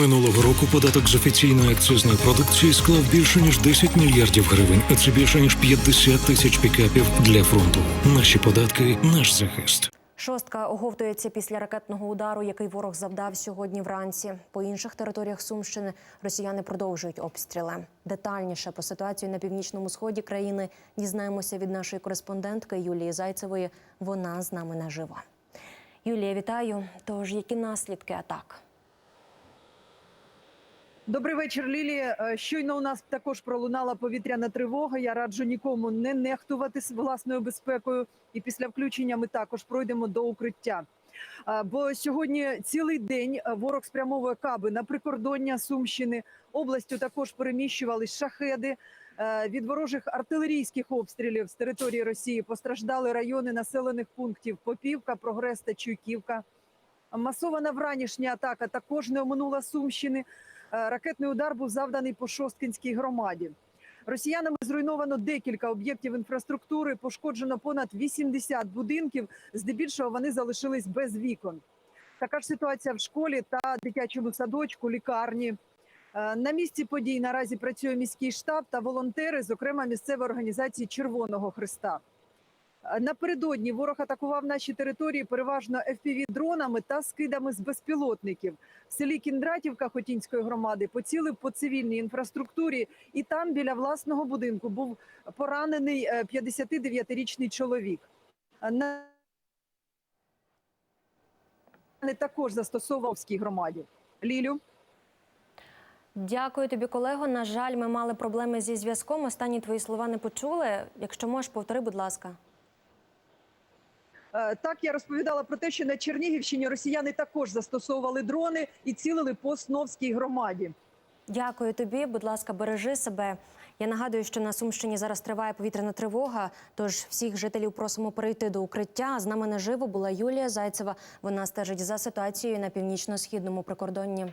Минулого року податок з офіційної акцизної продукції склав більше ніж 10 мільярдів гривень, а це більше ніж 50 тисяч пікапів для фронту. Наші податки, наш захист. Шостка оговтується після ракетного удару, який ворог завдав сьогодні вранці. По інших територіях Сумщини росіяни продовжують обстріли. Детальніше про ситуацію на північному сході країни дізнаємося від нашої кореспондентки Юлії Зайцевої. Вона з нами наживо. Юлія, вітаю. Тож які наслідки атак? Добрий вечір, Лілі. Е, Щойно у нас також пролунала повітряна тривога. Я раджу нікому не нехтувати власною безпекою. І після включення ми також пройдемо до укриття. Е, Бо сьогодні цілий день е, ворог спрямовує каби на прикордоння Сумщини. Областю також переміщувались шахеди. Від ворожих артилерійських обстрілів з території Росії постраждали райони населених пунктів Попівка, Прогрес та Чуйківка. Масована вранішня атака також не оминула Сумщини. Е, Ракетний удар був завданий по Шосткинській громаді. Росіянами зруйновано декілька об'єктів інфраструктури, пошкоджено понад 80 будинків. Здебільшого вони залишились без вікон. Така ж ситуація в школі та дитячому садочку, лікарні. Е, На місці подій наразі працює міський штаб та волонтери, зокрема місцевої організації Червоного Христа. Напередодні ворог атакував наші території переважно fpv дронами та скидами з безпілотників. В селі Кіндратівка Хотінської громади поцілив по цивільній інфраструктурі, і там біля власного будинку був поранений е, 59-річний чоловік. Е, На також застосовував в Овській громаді. Лілю. Дякую тобі, колего. На жаль, ми мали проблеми зі зв'язком. Останні твої слова не почули. Якщо можеш, повтори, будь ласка. Е, Так, я розповідала про те, що на Чернігівщині росіяни також застосовували дрони і цілили по Сновській громаді. Дякую тобі. Будь ласка, бережи себе. Я нагадую, що на Сумщині зараз триває повітряна тривога. Тож всіх жителів просимо перейти до укриття. З нами наживо була Юлія Зайцева. Вона стежить за ситуацією на північно-східному прикордонні.